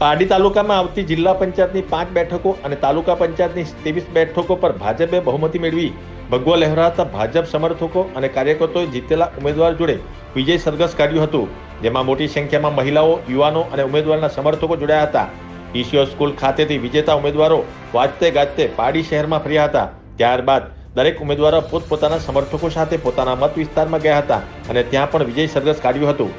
પારડી તાલુકામાં આવતી જિલ્લા પંચાયતની પાંચ બેઠકો અને તાલુકા પંચાયતની ત્રેવીસ બેઠકો પર ભાજપે બહુમતી મેળવી. ભગવો લહેરાતા ભાજપ સમર્થકો અને કાર્યકર્તાઓએ જીતેલા ઉમેદવાર જોડે વિજય સરઘસ કાઢ્યું હતું, જેમાં મોટી સંખ્યામાં મહિલાઓ, યુવાનો અને ઉમેદવારના સમર્થકો જોડાયા હતા. ઈસીઓ સ્કૂલ ખાતેથી વિજેતા ઉમેદવારો વાજતે ગાજતે પારડી શહેરમાં ફર્યા હતા. ત્યારબાદ દરેક ઉમેદવારો પોતપોતાના સમર્થકો સાથે પોતાના મત વિસ્તારમાં ગયા હતા અને ત્યાં પણ વિજય સરઘસ કાઢ્યું હતું.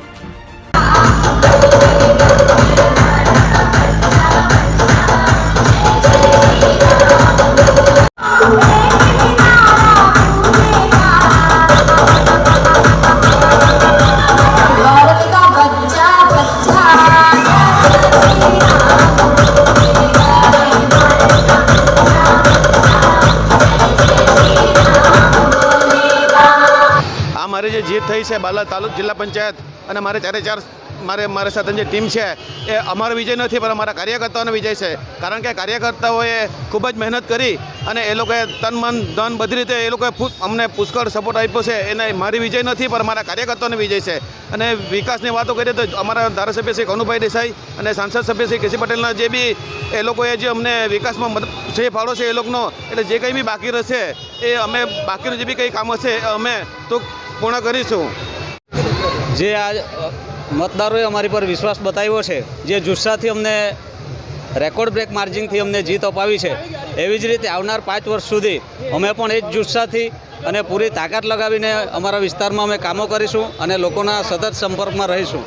જે થઈ છે બાલા તાલુક જિલ્લા પંચાયત. અને મારે ચારે ચાર મારે મારી સાથે જે ટીમ છે, એ અમારો વિજય નથી, પણ અમારા કાર્યકર્તાઓનો વિજય છે. કારણ કે કાર્યકર્તાઓએ ખૂબ જ મહેનત કરી અને એ લોકોએ તન મન ધન બધી રીતે એ લોકોએ અમને પુષ્કળ સપોર્ટ આપ્યો છે. એને મારી વિજય નથી, પણ અમારા કાર્યકર્તાઓનો વિજય છે. અને વિકાસની વાતો કરીએ તો અમારા ધારાસભ્ય શ્રી કનુભાઈ દેસાઈ અને સાંસદ સભ્ય શ્રી કેસી પટેલના જે બી એ લોકોએ જે અમને વિકાસમાં મદદ જે ફાળો છે એ લોકોનો, એટલે જે કંઈ બી બાકી રહેશે, એ અમે બાકીનું જે બી કંઈ કામ હશે અમે તો પૂર્ણ કરીશું. જે આ મતદારોએ અમારી પર વિશ્વાસ બતાવ્યો છે, જે જુસ્સાથી અમને રેકોર્ડ બ્રેક માર્જિનથી અમને જીત અપાવી છે, એવી જ રીતે આવનાર પાંચ વર્ષ સુધી અમે પણ એ જ જુસ્સાથી અને પૂરી તાકાત લગાવીને અમારા વિસ્તારમાં અમે કામો કરીશું અને લોકોના સતત સંપર્કમાં રહીશું.